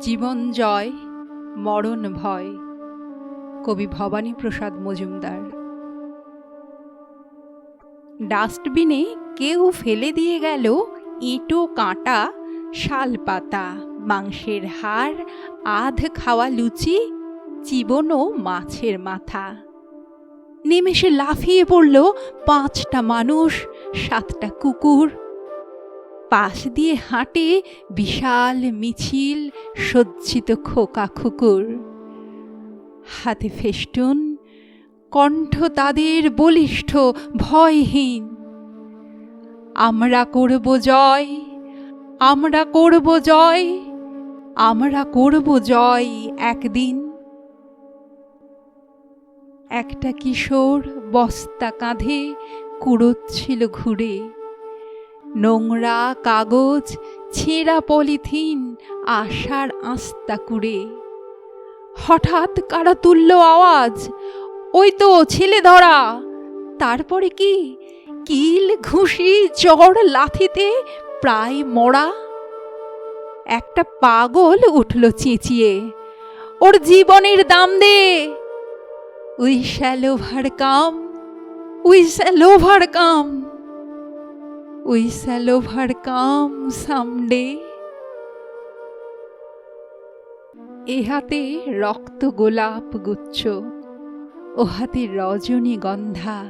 জীবন জয়, মরণ ভয়। কবি ভবানী প্রসাদ মজুমদার। ডাস্টবিনে কেউ ফেলে দিয়ে গেল ইঁটো কাঁটা, শাল পাতা, মাংসের হাড়, আধ খাওয়া লুচি, চিবনো মাছের মাথা। নিমেষে লাফিয়ে পড়ল পাঁচটা মানুষ, সাতটা কুকুর পাশ দিয়ে হাঁটে বিশাল মিছিল সজ্জিত খোকা খুকুর। হাতে ফেস্টুন কণ্ঠ তাদের বলিষ্ঠ, ভয়হীন। আমরা করব জয়, আমরা করব জয়, আমরা করব জয় একদিন। একটা কিশোর বস্তা কাঁধে কুড়োচ্ছিল ঘুরে। নোংরা কাগজ, ছেঁড়া পলিথিন, আশার আস্তা কুড়ে। হঠাৎ কারা তুলল আওয়াজ? ওই তো ছেলে ধরা। তারপরে কি? কিল, ঘুষি চড় লাথিতে প্রায় মরা। একটা পাগল উঠল চেঁচিয়ে, ওর জীবনের দাম দে। We shall overcome, we shall over shall overcome someday এ হাতে রক্ত গোলাপ গুচ্ছ, ও হাতে রজনীগন্ধা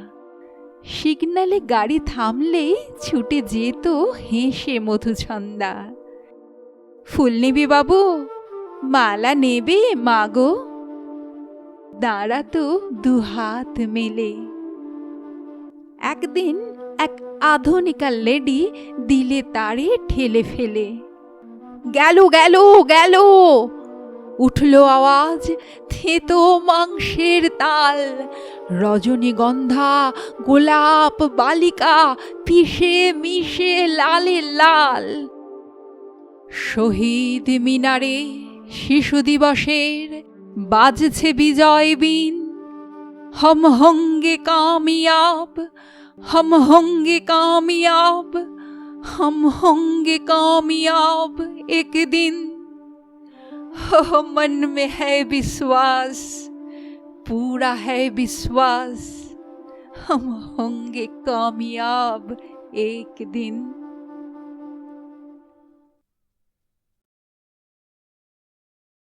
সিগনালে গাড়ি থামলেই ছুটে যেত হেসে মধুছন্দা। ফুল নেবে বাবু, মালা নেবে মাগো। দাঁড়াতো দুহাত মেলে। একদিন এক আধুনিকা লেডি দিলে তারে ঠেলে ফেলে। গেল গেল গেল। উঠল আওয়াজ, থেতো মাংসের তাল। রজনীগন্ধা, গোলাপ বালিকা পিষে মিশে লালে লাল। শহীদ মিনারে শিশু দিবসের বাজছে বিজয় বিন। হমহঙ্গে কামিয়াব हम होंगे कामयाब, हम होंगे कामयाब एक दिन। हो मन में है विश्वास, पूरा है विश्वास, हम होंगे कामयाब एक दिन।